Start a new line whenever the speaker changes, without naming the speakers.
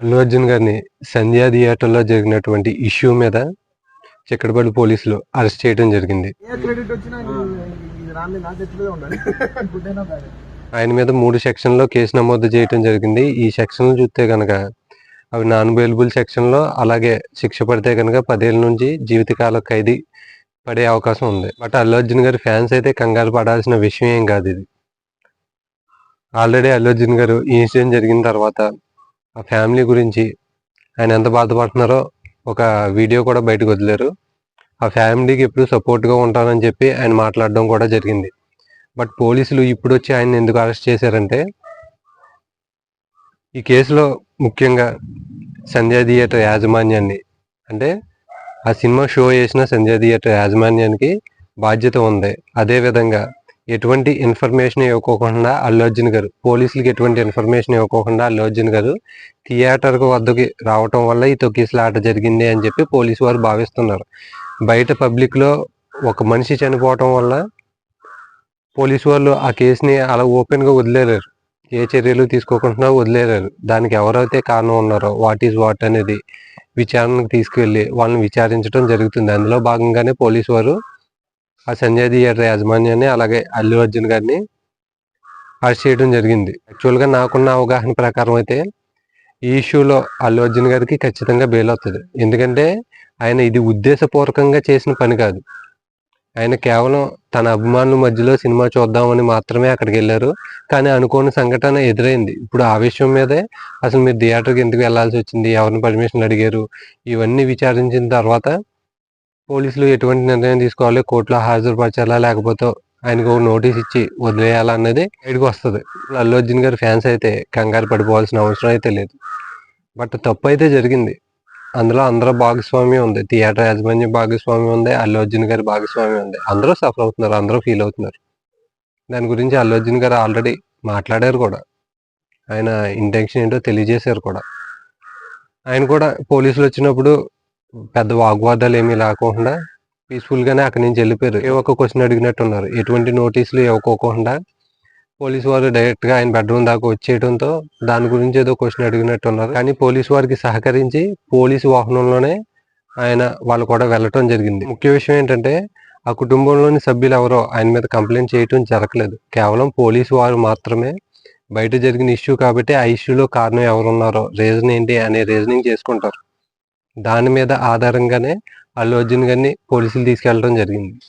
అల్లు అర్జున్ గారిని సంధ్యా థియేటర్లో జరిగినటువంటి ఇష్యూ మీద చిక్కడపల్లి పోలీసులు అరెస్ట్ చేయడం జరిగింది. ఆయన మీద మూడు సెక్షన్లో కేసు నమోదు చేయడం జరిగింది. ఈ సెక్షన్లు చూస్తే కనుక అవి నాన్ బెయిలబుల్ సెక్షన్లో అలాగే శిక్ష పడితే కనుక పదేళ్ళ నుంచి జీవితకాల ఖైదీ పడే అవకాశం ఉంది. బట్ అల్లు అర్జున్ గారి ఫ్యాన్స్ అయితే కంగారు పడాల్సిన విషయం ఏం కాదు ఇది. ఆల్రెడీ అల్లు అర్జున్ గారు ఈ ఇన్సిడెంట్ జరిగిన తర్వాత ఆ ఫ్యామిలీ గురించి ఆయన ఎంత బాధపడుతున్నారో ఒక వీడియో కూడా బయటకు వదిలేరు. ఆ ఫ్యామిలీకి ఎప్పుడు సపోర్ట్గా ఉంటానని చెప్పి ఆయన మాట్లాడడం కూడా జరిగింది. బట్ పోలీసులు ఇప్పుడు వచ్చి ఆయన ఎందుకు అరెస్ట్ చేశారంటే ఈ కేసులో ముఖ్యంగా సంధ్యా థియేటర్ యాజమాన్యాన్ని అంటే ఆ సినిమా షో చేసిన సంధ్యా థియేటర్ యాజమాన్యానికి బాధ్యత ఉంది. అదే విధంగా ఎటువంటి ఇన్ఫర్మేషన్ ఇవ్వకోకుండా అల్లు అర్జున్ గారు పోలీసులకు ఎటువంటి ఇన్ఫర్మేషన్ ఇవ్వకోకుండా అల్లు అర్జున్ గారు థియేటర్ వద్దకి రావటం వల్ల ఈ తొక్కిసలాట జరిగింది అని చెప్పి పోలీసు వారు భావిస్తున్నారు. బయట పబ్లిక్లో ఒక మనిషి చనిపోవటం వల్ల పోలీసు వాళ్ళు ఆ కేసుని అలా ఓపెన్గా వదిలేరారు. ఏ చర్యలు తీసుకోకుండా వదిలేరారు. దానికి ఎవరైతే కారణం ఉన్నారో వాట్ ఈజ్ వాట్ అనేది విచారణకు తీసుకువెళ్ళి వాళ్ళని విచారించడం జరుగుతుంది. అందులో భాగంగానే పోలీసు వారు ఆ సంజయ్ థియేటర్ యాజమాన్యాన్ని అలాగే అల్లు అర్జున్ గారిని అరెస్ట్ చేయడం జరిగింది. యాక్చువల్గా నాకున్న అవగాహన ప్రకారం అయితే ఈ ఇష్యూలో అల్లు అర్జున్ గారికి ఖచ్చితంగా బెయిల్ అవుతుంది. ఎందుకంటే ఆయన ఇది ఉద్దేశపూర్వకంగా చేసిన పని కాదు. ఆయన కేవలం తన అభిమానుల మధ్యలో సినిమా చూద్దామని మాత్రమే అక్కడికి వెళ్ళారు. కానీ అనుకోని సంఘటన ఎదురైంది. ఇప్పుడు ఆ విషయం మీదే అసలు మీరు థియేటర్కి ఎందుకు వెళ్ళాల్సి వచ్చింది? ఎవరిని పర్మిషన్ అడిగారు? ఇవన్నీ విచారించిన తర్వాత పోలీసులు ఎటువంటి నిర్ణయం తీసుకోవాలి? కోర్టులో హాజరుపరచాలా? లేకపోతే ఆయనకు నోటీస్ ఇచ్చి వదిలేయాలన్నది బయటకు వస్తుంది. ఇప్పుడు అల్లు అర్జున్ గారి ఫ్యాన్స్ అయితే కంగారు పడిపోవాల్సిన అవసరం అయితే లేదు. బట్ తప్పు అయితే జరిగింది. అందులో అందరూ భాగస్వామ్యం ఉంది. థియేటర్ యాజమాన్యం భాగస్వామ్యం ఉంది. అల్లు అర్జున్ గారి భాగస్వామ్యం ఉంది. అందరూ సఫర్ అవుతున్నారు. అందరూ ఫీల్ అవుతున్నారు. దాని గురించి అల్లు అర్జున్ గారు ఆల్రెడీ మాట్లాడారు కూడా. ఆయన ఇంటెన్షన్ ఏంటో తెలియజేశారు కూడా. ఆయన కూడా పోలీసులు వచ్చినప్పుడు పెద్ద వాగ్వాదాలు ఏమీ లేకుండా పీస్ఫుల్గానే అక్కడి నుంచి వెళ్ళిపోయారు. ఏ ఒక్క క్వశ్చన్ అడిగినట్టు ఉన్నారు ఎటువంటి నోటీసులు ఇవ్వకోకుండా పోలీసు వారు డైరెక్ట్గా ఆయన బెడ్రూమ్ దాకా వచ్చేయడంతో దాని గురించి ఏదో క్వశ్చన్ అడిగినట్టు ఉన్నారు కానీ పోలీసు వారికి సహకరించి పోలీసు వాహనంలోనే ఆయన వాళ్ళు కూడా వెళ్ళటం జరిగింది. ముఖ్య విషయం ఏంటంటే ఆ కుటుంబంలోని సభ్యులు ఎవరో ఆయన మీద కంప్లైంట్ చేయటం జరగలేదు. కేవలం పోలీసు వారు మాత్రమే బయట జరిగిన ఇష్యూ కాబట్టి ఆ ఇష్యూలో కారణం ఎవరున్నారో రీజన్ ఏంటి అనే రీజనింగ్ చేసుకుంటారు. దాని మీద ఆధారంగానే అల్లు అర్జున్ గారిని పోలీసులు తీసుకెళ్ళడం జరిగింది.